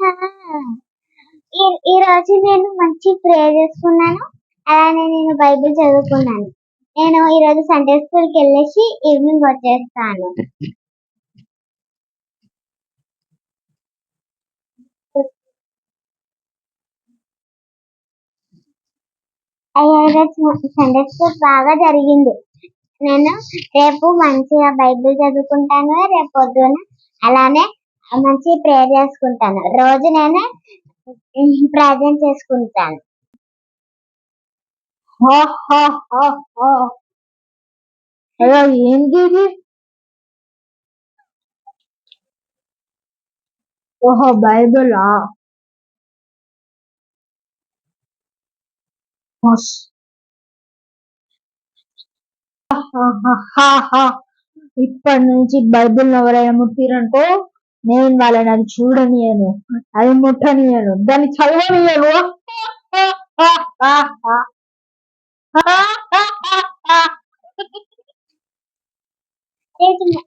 ఈ- రోజు నేను మంచి ప్రే చేసుకున్నాను. అలానే నేను బైబిల్ చదువుకున్నాను. నేను ఈ రోజు సండే స్కూల్కి వెళ్ళేసి ఈవినింగ్ వచ్చేస్తాను. ఈరోజు సండే స్కూల్ బాగా జరిగింది. నేను రేపు మంచిగా బైబిల్ చదువుకుంటాను. రేపు పొద్దున అలానే మంచి ప్రేయర్ చేసుకుంటాను. రోజు నేను ప్రార్థన చేసుకుంటాను. హలో ఏంటి ఇది? ఓహో బైబుల్ ఇప్పటి నుంచి బైబిల్ ఎవరైనా ముట్టిరంటే నేను వాళ్ళని అది చూడనియను అది ముట్టనియను దాన్ని చదవనియను.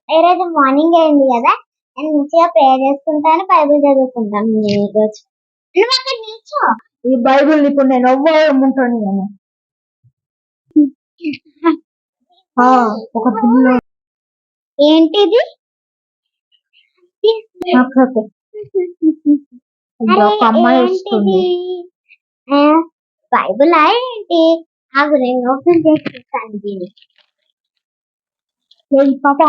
ఈరోజు మార్నింగ్ అయింది కదా నేను మంచిగా ప్రేయర్ చేసుకుంటాను బైబిల్ చదువుకుంటాను. నేను ఈరోజు ఈ బైబిల్ ఇప్పుడు నేను ఎవ్వరు ఆ, ఒక పిల్ల. ఏంటిది? ఒక అమ్మాయి వస్తుంది. ఆ, బైబిల్ ఏంటి? ఆగు నేను ఓపెన్ చేసి చూస్తాను దీన్ని పాప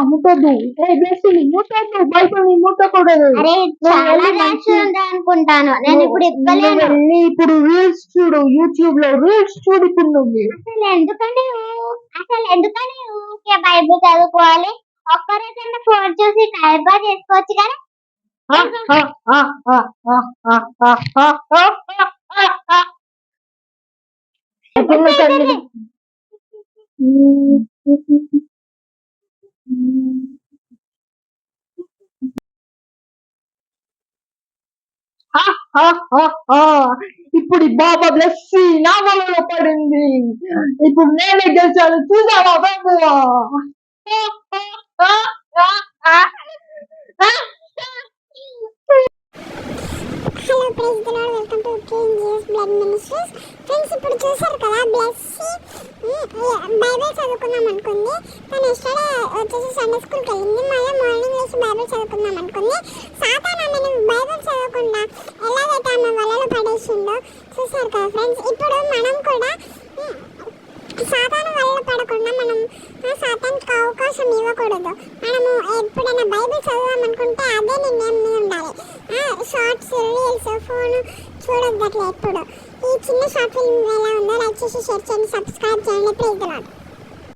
బైబిల్ అరే చాలా ఉంది అనుకుంటాను. నేను ఇప్పుడు ఇవ్వలేను ఇప్పుడు రీల్స్ చూడు యూట్యూబ్లో రీల్స్ చూడు ఇప్పుడు నువ్వు అసలు ఎందుకని అసలు ఎందుకని ఊరికే బైబిల్ చదువుకోవాలి? ఒక్కరోజైనా ఫోన్ చూసి టైం పాస్ చేసుకోవచ్చు కానీ ఇప్పుడు ఈ బాబా బ్లెస్సి నా వలలో పడింది. ఇప్పుడు నేనే గెలిచాను. చూసావా బాబు? టు కేన్ జీఎస్ బ్లడ్ మినిస్ట్రీస్ ఫ్రెండ్స్ ఇప్పుడు చూసారు కదా బ్లెస్సి బైబిల్ చదువుకుందాం అనుకుంది. తను ఎస్టర్డే వచ్చేసి సండే స్కూల్కి వెళ్ళింది. మళ్ళీ మార్నింగ్ లేచి బైబిల్ చదువుకుందాం అనుకుంది. సాతాన్ ఆమెను బైబిల్ చదవకుండా ఎలాగైతే ఆమె వలలో పడేసిందో చూసారు కదా ఫ్రెండ్స్ ఇప్పుడు మనం కూడా ఉమ్, సాతాను వల్ల పడకుండా మనం సాతానికి అవకాశం ఇవ్వకూడదు. మనము ఎప్పుడైనా బైబిల్ చదువుదాం అనుకుంటే అదే నిర్ణయం మీద ఉండాలి. షార్ట్స్ రీల్స్ ఫోన్ చూడొద్దు అట్లా ఎప్పుడు ఈ చిన్న షార్ట్ ఫిల్మ్ ఎలా ఉందో లైక్ చేసి షేర్ చేయండి సబ్స్క్రైబ్ చేయండి. Please lord.